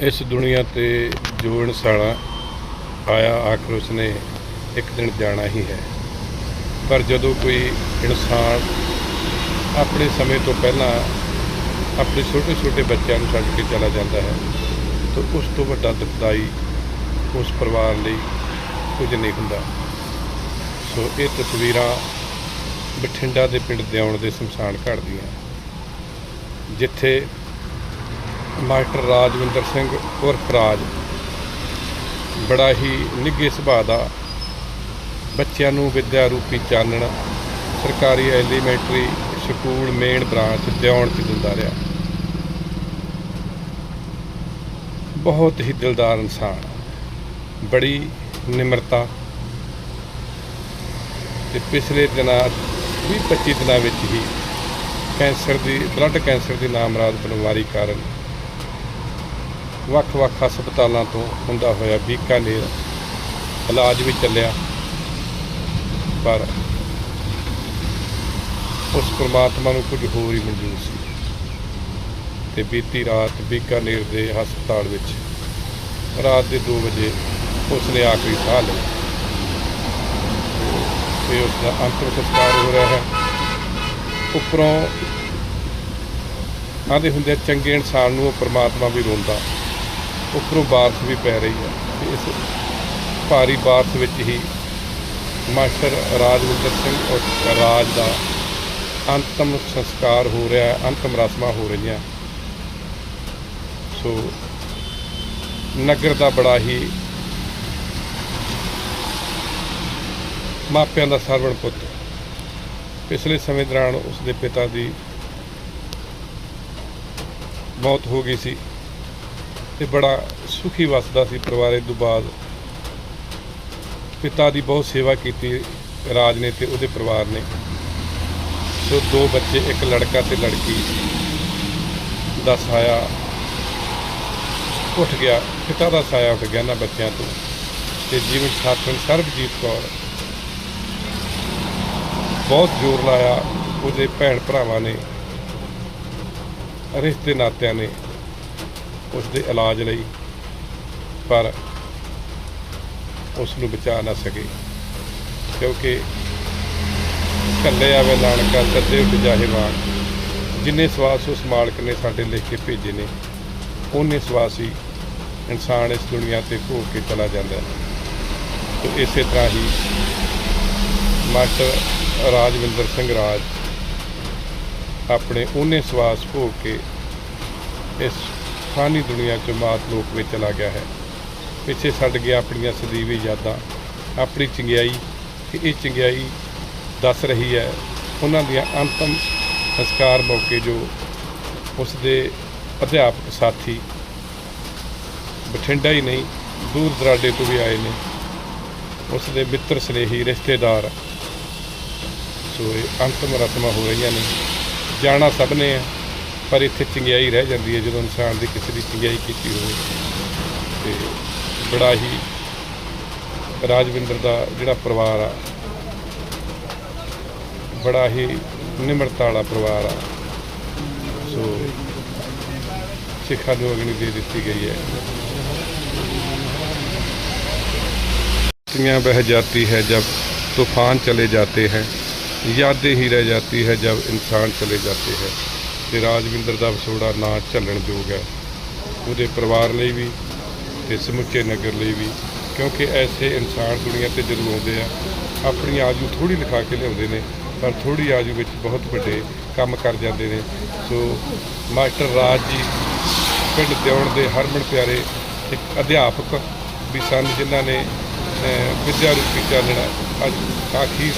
ਇਸ ਦੁਨੀਆ ਤੇ ਜੋ ਇਨਸਾਨਾ ਆਇਆ, ਆਖਰ ਉਸਨੇ ਇੱਕ ਦਿਨ ਜਾਣਾ ਹੀ ਹੈ। ਪਰ ਜਦੋਂ ਕੋਈ ਇਨਸਾਨ ਆਪਣੇ ਸਮੇਂ ਤੋਂ ਪਹਿਲਾਂ ਆਪਣੇ ਛੋਟੇ ਛੋਟੇ ਬੱਚਿਆਂ ਨੂੰ ਛੱਡ ਕੇ ਚਲਾ ਜਾਂਦਾ ਹੈ, ਤਾਂ ਉਸ ਤੋਂ ਵੱਡਾ ਦੁਖਦਾਈ ਉਸ ਪਰਿਵਾਰ ਲਈ ਕੁਝ ਨਹੀਂ ਹੁੰਦਾ। ਸੋ ਇਹ ਤਸਵੀਰਾਂ ਬਠਿੰਡਾ ਦੇ ਪਿੰਡ ਦਿਆਉਣ ਦੇ ਸ਼ਮਸ਼ਾਨ ਘਾਟ ਦੀਆਂ। ਜਿੱਥੇ ਮਾਸਟਰ ਰਾਜਵਿੰਦਰ ਸਿੰਘ ਉਰਫ ਰਾਜ। ਬੜਾ ਹੀ ਨਿੱਘੇ ਸੁਭਾਅ ਦਾ ਬੱਚਿਆਂ ਨੂੰ ਵਿਦਿਆ ਰੂਪੀ ਚਾਨਣ ਸਰਕਾਰੀ ਐਲੀਮੈਂਟਰੀ ਸਕੂਲ ਮੇਨ ਬ੍ਰਾਂਚ ਦਿਉਣ ਚ ਦਿੰਦਾ ਰਿਹਾ। ਬਹੁਤ ਹੀ ਦਿਲਦਾਰ ਇਨਸਾਨ, ਬੜੀ ਨਿਮਰਤਾ ਤੇ ਪਿਛਲੇ ਦਿਨਾਂ 20 25 ਦਿਨਾਂ ਵਿੱਚ ਹੀ ਕੈਂਸਰ ਦੀ, ਬਲੱਡ ਕੈਂਸਰ ਦੀ ਨਾਮਰਾਦ ਬਿਮਾਰੀ ਕਾਰਨ ਵੱਖ-ਵੱਖ ਹਸਪਤਾਲਾਂ ਤੋਂ ਹੁੰਦਾ ਹੋਇਆ ਬੀਕਾਨੇਰ ਇਲਾਜ ਵੀ ਚੱਲਿਆ। ਪਰ ਉਸ ਪ੍ਰਮਾਤਮਾ ਨੂੰ ਕੁਝ ਹੋਰ ਹੀ ਮਨਜ਼ੂਰ ਸੀ। ਤੇ ਬੀਤੀ ਰਾਤ ਬੀਕਾਨੇਰ ਦੇ ਹਸਪਤਾਲ ਵਿੱਚ ਰਾਤ ਦੇ 2 ਵਜੇ ਉਸ ਨੇ ਆਖਰੀ ਸਾਹ ਲਿਆ। ਤੇ ਉਸ ਦਾ ਅੰਤਿਮ ਸੰਸਕਾਰ ਹੋ ਰਿਹਾ ਹੈ। ਉੱਪਰੋਂ ਆਂਦੇ ਹੁੰਦੇ ਚੰਗੇ ਇਨਸਾਨ ਨੂੰ ਉਹ ਪ੍ਰਮਾਤਮਾ ਵੀ ਰੋਂਦਾ। ਉੱਪਰੋਂ ਬਾਰਿਸ਼ ਵੀ ਪੈ ਰਹੀ ਹੈ ਤੇ ਇਸ ਭਾਰੀ ਬਾਰਿਸ਼ ਵਿੱਚ ਹੀ ਮਾਸਟਰ ਰਾਜਵਿੰਦਰ ਸਿੰਘ ਔਰ ਰਾਜ ਦਾ ਅੰਤਮ ਸੰਸਕਾਰ ਹੋ ਰਿਹਾ ਹੈ, ਅੰਤਮ ਰਸਮਾਂ ਹੋ ਰਹੀਆਂ। ਸੋ ਨਗਰ ਦਾ ਬੜਾ ਹੀ ਮਾਪਿਆਂ ਦਾ ਸਰਵਣ ਪੁੱਤ। ਪਿਛਲੇ ਸਮੇਂ ਦੌਰਾਨ ਉਸ ਦੇ ਪਿਤਾ ਦੀ ਮੌਤ ਹੋ ਗਈ ਸੀ। ਤੇ ਬੜਾ ਸੁਖੀ ਵਸਦਾ ਸੀ ਪਰਿਵਾਰੇ ਤੋਂ ਬਾਅਦ। ਪਿਤਾ ਦੀ ਬਹੁਤ ਸੇਵਾ ਕੀਤੀ ਰਾਜ ਨੇ ਤੇ ਉਹਦੇ ਪਰਿਵਾਰ ਨੇ। ਸੋ ਦੋ ਬੱਚੇ, ਇੱਕ ਲੜਕਾ ਤੇ ਲੜਕੀ ਦਾ ਸਾਇਆ ਉੱਠ ਗਿਆ। ਪਿਤਾ ਦਾ ਸਾਇਆ ਉੱਠ ਗਿਆ ਨਾ ਬੱਚਿਆਂ ਤੋਂ। ਤੇ ਜੀਵਨ ਸਾਥਣ ਸਰਬਜੀਤ ਕੌਰ ਬਹੁਤ ਜ਼ੋਰ ਲਾਇਆ। ਉਹਦੇ ਭੈਣ ਭਰਾਵਾਂ ਨੇ, ਰਿਸ਼ਤੇ ਨਾਤਿਆਂ ਨੇ। ਉਸ ਦੇ ਇਲਾਜ ਲਈ, ਪਰ ਉਸ ਨੂੰ ਬਚਾ ਨਾ ਸਕੇ। ਕਿਉਂਕਿ ਕੱਲੇ ਆਵੇ ਨਾਨਕਾ ਸੱਦੇ ਉੱਡ ਜਾਹੇ ਮਾਨ ਜਿੰਨੇ ਸਵਾਸ ਉਸ ਮਾਲਕ ਨੇ ਸਾਡੇ ਲਿਖ ਕੇ ਭੇਜੇ ਨੇ, ਉਹਨੇ ਸਵਾਸ ਹੀ ਇਨਸਾਨ ਇਸ ਦੁਨੀਆ ਤੇ ਭੋਗ ਕੇ ਚਲਾ ਜਾਂਦਾ ਹੈ। ਤੇ ਇਸੇ ਤਰ੍ਹਾਂ ਹੀ ਮਾਸਟਰ ਰਾਜਵਿੰਦਰ ਸਿੰਘ ਰਾਜ ਆਪਣੇ ਉਹਨੇ ਸਵਾਸ ਭੋਗ ਕੇ ਇਸ ਫਾਨੀ ਦੁਨੀਆ 'ਚ ਮਾਤ ਲੋਕ ਵਿੱਚ ਚਲਾ ਗਿਆ ਹੈ। ਪਿੱਛੇ ਛੱਡ ਗਿਆ ਆਪਣੀਆਂ ਸਦੀਵੀ ਯਾਦਾਂ, ਆਪਣੀ ਚੰਗਿਆਈ ਕਿ ਇਹ ਚੰਗਿਆਈ ਦੱਸ ਰਹੀ ਹੈ। ਉਹਨਾਂ ਦੀਆਂ ਅੰਤਮ ਸੰਸਕਾਰ ਮੌਕੇ ਜੋ ਉਸ ਦੇ ਅਧਿਆਪਕ ਸਾਥੀ ਬਠਿੰਡਾ ਹੀ ਨਹੀਂ, ਦੂਰ ਦਰਾਡੇ ਤੋਂ ਵੀ ਆਏ ਨੇ। ਉਸ ਦੇ ਮਿੱਤਰ ਸਨੇਹੀ ਰਿਸ਼ਤੇਦਾਰ ਸੋ ਇਹ ਅੰਤਮ ਰਸਮਾਂ ਹੋ ਰਹੀਆਂ ਨੇ। ਜਾਣਾ ਸਭ ਨੇ ਹੈ। ਪਰ ਇੱਥੇ ਚੰਗਿਆਈ ਰਹਿ ਜਾਂਦੀ ਹੈ ਜਦੋਂ ਇਨਸਾਨ ਦੀ ਕਿਸੇ ਦੀ ਚੰਗਿਆਈ ਕੀਤੀ ਹੋਵੇ ਤੇ ਬੜਾ ਹੀ ਰਾਜਵਿੰਦਰ ਦਾ ਜਿਹੜਾ ਪਰਿਵਾਰ ਆ ਬੜਾ ਹੀ ਨਿਮਰਤਾ ਵਾਲਾ ਪਰਿਵਾਰ ਆ ਸੋ ਸਿੱਖਾਂ ਨੂੰ ਅਗਨੀ ਦੇ ਦਿੱਤੀ ਗਈ ਹੈ दुनिया बह जाती है जब तूफान चले जाते हैं यादें ही रह जाती है जब इंसान चले जाते हैं ਤੇ ਰਾਜਵਿੰਦਰ ਦਾ ਵਿਛੋੜਾ ਨਾ ਝੱਲਣ ਯੋਗ ਹੈ। ਉਹਦੇ ਪਰਿਵਾਰ ਲਈ ਵੀ ਤੇ ਸਮੁੱਚੇ ਨਗਰ ਲਈ ਵੀ ਕਿਉਂਕਿ ਐਸੇ ਇਨਸਾਨ ਦੁਨੀਆ ਤੇ ਜਦੋਂ ਆਉਂਦੇ ਆ। ਆਪਣੀ ਆਜੂ ਥੋੜੀ ਲਿਖਾ ਕੇ ਲਿਆਉਂਦੇ ਨੇ ਪਰ ਥੋੜੀ ਆਜੂ ਵਿੱਚ ਬਹੁਤ ਵੱਡੇ ਕੰਮ ਕਰ ਜਾਂਦੇ ਨੇ। ਸੋ ਮਾਸਟਰ ਰਾਜ ਜੀ ਪਿੰਡ ਦਿਉਣ ਦੇ ਹਰਮਨ ਪਿਆਰੇ ਇੱਕ ਅਧਿਆਪਕ ਵੀ ਸਨ ਜਿਨ੍ਹਾਂ ਨੇ ਅਹ, ਵਿਦਿਆ ਰੂਪੀ ਚਾਨਣਾ ਅੱਜ ਆਖੀ